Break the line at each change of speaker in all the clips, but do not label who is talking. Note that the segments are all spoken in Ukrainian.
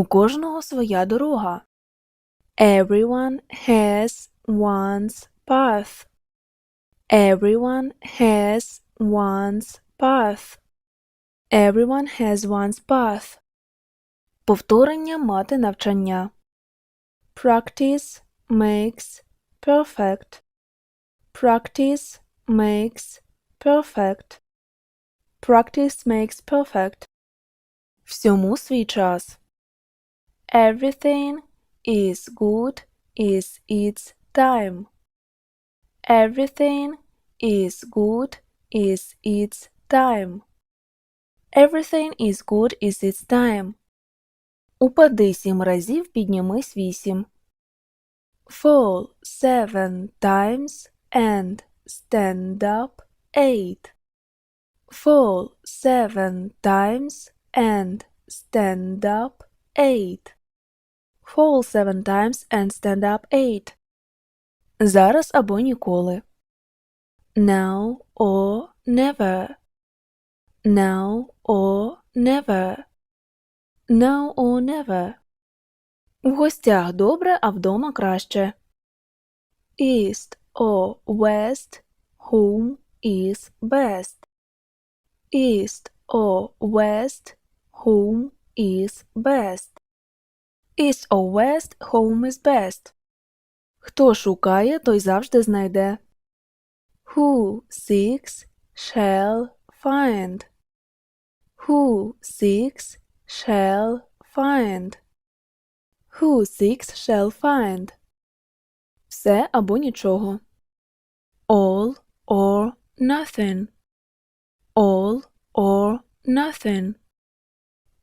У кожного своя дорога. Everyone has one's path. Everyone has one's path. Everyone has one's path. Повторення мати навчання. Practice makes perfect. Practice makes perfect. Practice makes perfect. Всьому свій час. Everything is good is its time. Everything is good is its time. Everything is good is its time. Упади сім разів, піднімись вісім. Fall seven times and stand up eight. Fall seven times and stand up eight. Fall seven times and stand up eight. Зараз або ніколи. Now or never. Now or never. Now or never. В гостях добре, а вдома краще. East or west. Home is best. East or west. Home is best. East or west. Home is best. Хто шукає, той завжди знайде. Who seeks shall find. Who seeks shall find. Who seeks shall find. Все або нічого. All or nothing. All or nothing.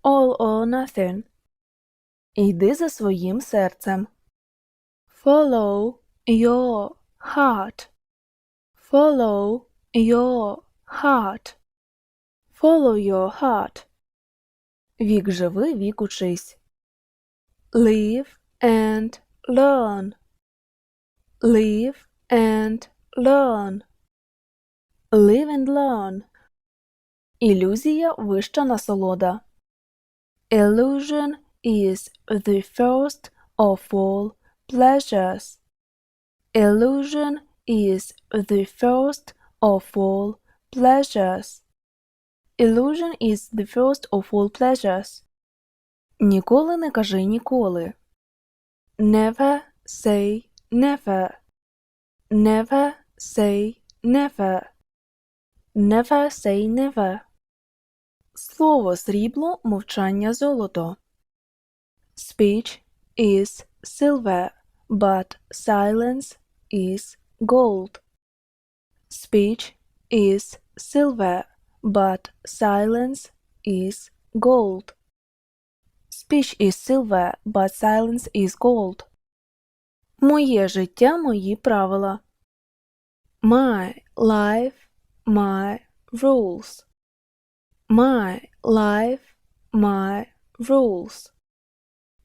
All or nothing. Йди за своїм серцем. Follow your heart. Follow your heart. Follow your heart. Вік живи, вік учись. Live and learn. Live and learn. Live and learn. Ілюзія вища насолода. Illusion is the first of all pleasures. Illusion is the first of all pleasures. Illusion is the first of all pleasures. Ніколи не кажи ніколи. Never say never. Never say never. Never say never. Слово срібло, мовчання золото. Speech is silver, but silence is gold. Speech is silver, but silence is gold. Speech is silver, but silence is gold. Моє життя, мої правила. My life, my rules. My life, my rules.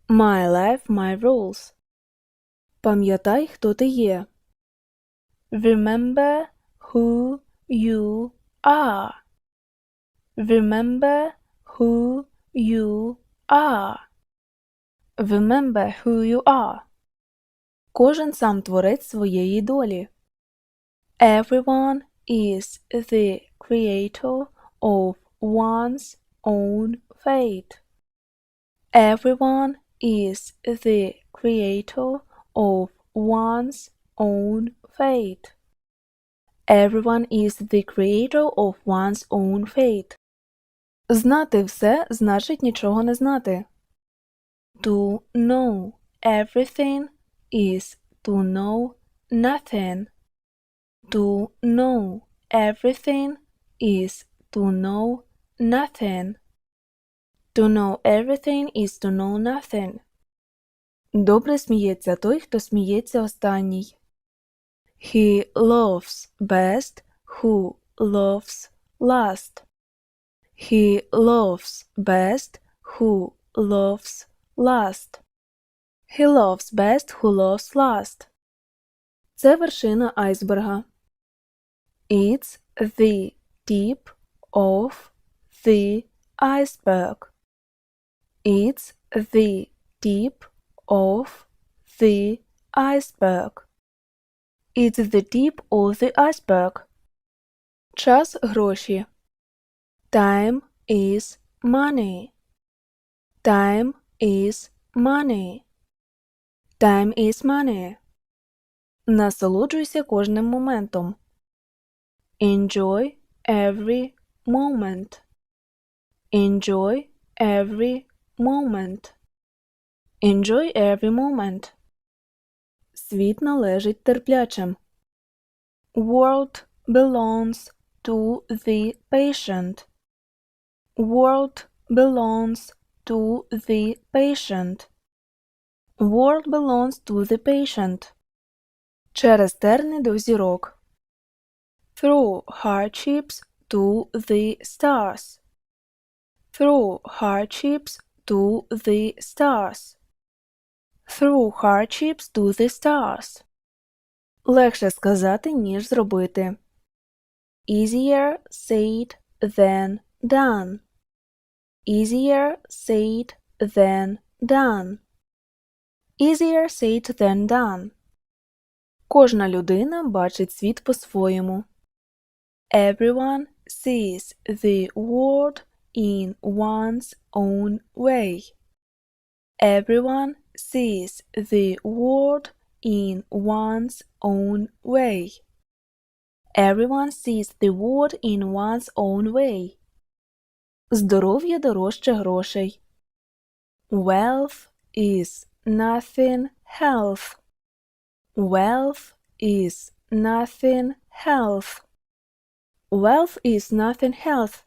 My life, my rules. Пам'ятай, хто ти є. Remember who you are. Remember who you are. Remember who you are. Кожен сам творець своєї долі. Everyone is the creator of one's own fate. Everyone is the creator of one's own fate. Everyone is the creator of one's own fate. Знати все значить нічого не знати. To know everything is to know nothing. To know everything is to know nothing. To know everything is to know nothing. Добре сміється той, хто сміється останній. He loves best who loves last. He loves best who loves last. He loves best who loves last. Це вершина айсберга. It's the tip of the iceberg. It's the tip of the iceberg. It's the tip of the iceberg. Час гроші. Time is money. Time is money. Time is money. Насолоджуйся кожним моментом. Enjoy every moment. Enjoy every moment. Enjoy every moment. Світ належить терплячим. World belongs to the patient. World belongs to the patient. World belongs to the patient. Через терни до зірок. Through hardships to the stars. Through hardships to the stars. Through hardships to the stars. Легше сказати, ніж зробити. Easier said than done. Easier said than done. Easier said than done. Кожна людина бачить світ по-своєму. Everyone sees the world in one's own way. Everyone sees the world in one's own way. Everyone sees the world in one's own way. Здоров'я дорожче грошей. Wealth is nothing health. Wealth is nothing health. Wealth is nothing health.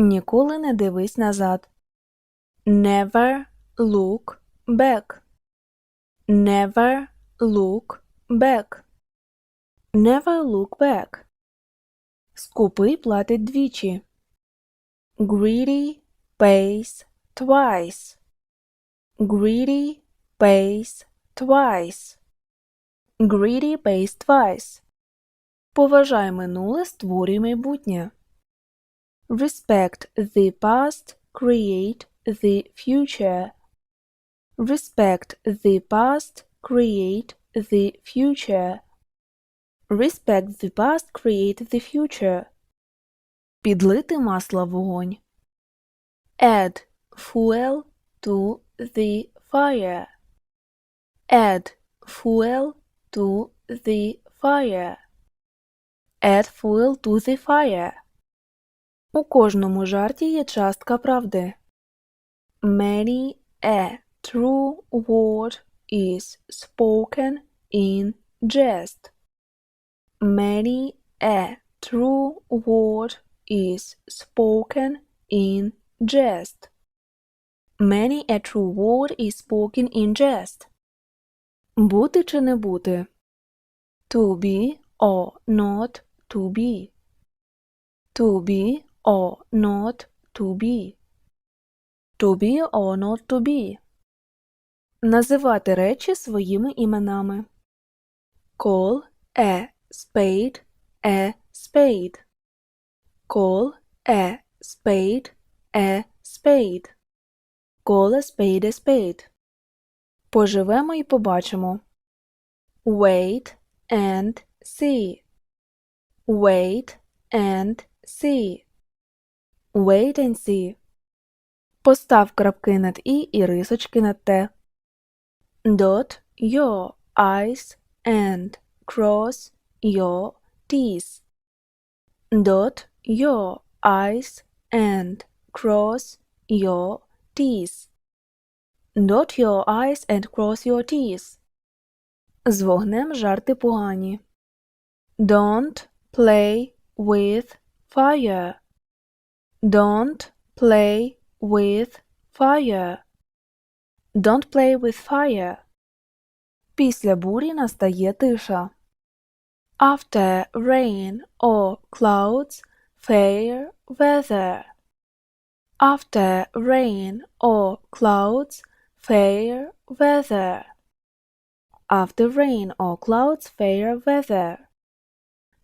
Ніколи не дивись назад. Never look back. Never look back. Never look back. Скупий платить двічі. Greedy pays twice. Greedy pays twice. Greedy pays twice. Поважай минуле, створюй майбутнє. Respect the past, create the future. Respect the past, create the future. Respect the past, create the future. Підлити масло в вогонь. Add fuel to the fire. Add fuel to the fire. Add fuel to the fire. У кожному жарті є частка правди. Many a true word is spoken in jest. Many a true word is spoken in jest. Many a true word is spoken in jest. Бути чи не бути? To be or not to be. To be or not to be. To be or not to be. Називати речі своїми іменами. Call a spade a spade. Call a spade a spade. Call a spade a spade. Поживемо і побачимо. Wait and see. Wait and see. Wait and see. Постав крапки над і і рисочки над те. Dot your eyes and cross your T's. Dot your eyes and cross your T's. Dot your eyes and cross your T's. З вогнем жарти погані. Don't play with fire. Don't play with fire. Don't play with fire. Після бурі настає тиша. After rain or clouds, fair weather. After rain or clouds, fair weather. After rain or clouds, fair weather.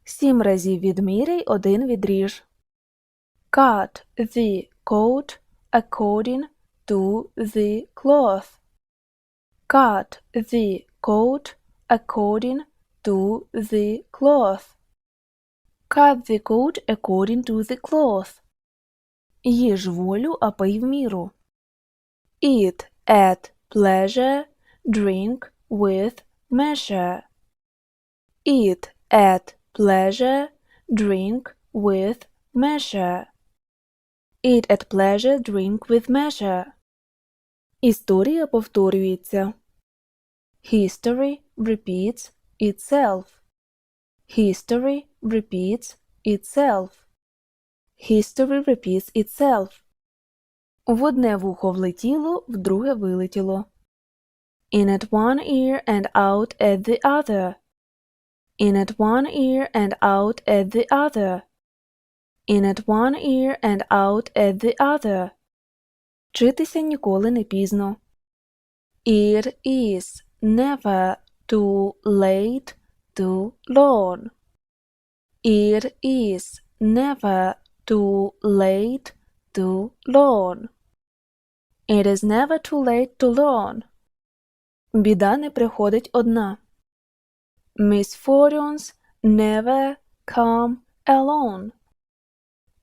Сім разів відміряй, один відріж. Cut the coat according to the cloth. Cut the coat according to the cloth. Cut the coat according to the cloth. Їж волю, а пий в міру. Eat at pleasure, drink with measure. Eat at pleasure, drink with measure. Eat at pleasure, drink with measure. Історія повторюється. History repeats itself. History repeats itself. History repeats itself. В одне вухо влетіло, в друге вилетіло. In at one ear and out at the other. In at one ear and out at the other. In at one ear and out at the other. Вчитися ніколи не пізно. It is never too late to learn. It is never too late to learn. It is never too late to learn. Біда не приходить одна. Misfortunes never come alone.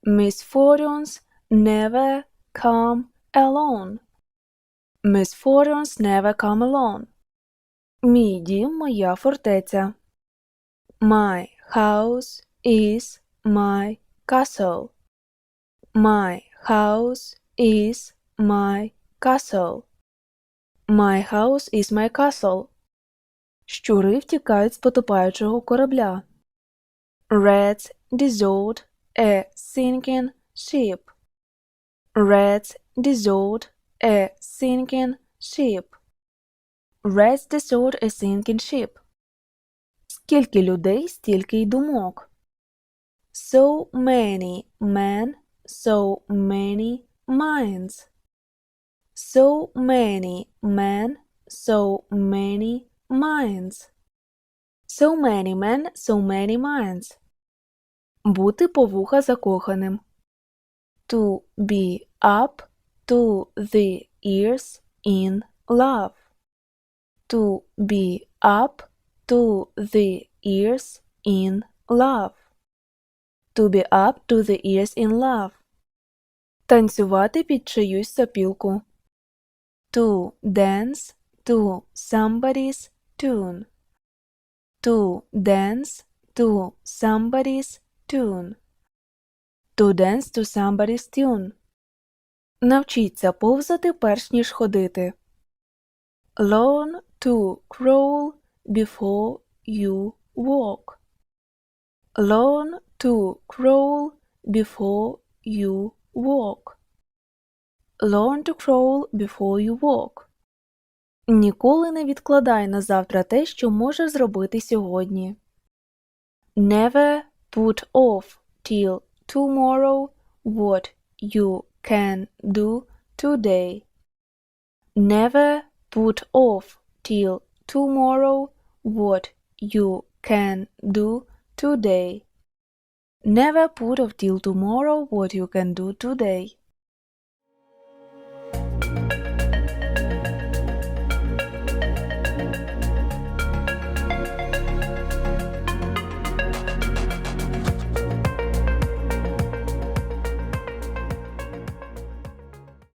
Misfortunes never come alone. Misfortunes never come alone. Мій дім моя фортеця. My house is my castle. My house is my castle. My house is my castle. Щури втікають з потопаючого корабля. Rats desert a sinking ship. Rats desert a sinking ship. Rats desert a sinking ship. Скільки людей, стільки й думок. So many men, so many minds. So many men, so many minds. So many men, so many minds. Бути по вуха закоханим. To be up to the ears in love. To be up to the ears in love. To be up to the ears in love. Танцювати під чиюсь сопілку. To dance to somebody's tune. To dance to somebody's tune. To dance to somebody's tune. Навчіться повзати перш ніж ходити. Learn to crawl before you walk. Learn to crawl before you walk. Learn to crawl before you walk. Ніколи не відкладай на завтра те, що можеш зробити сьогодні. Never put off till tomorrow what you can do today. Never put off till tomorrow what you can do today. Never put off till tomorrow what you can do today.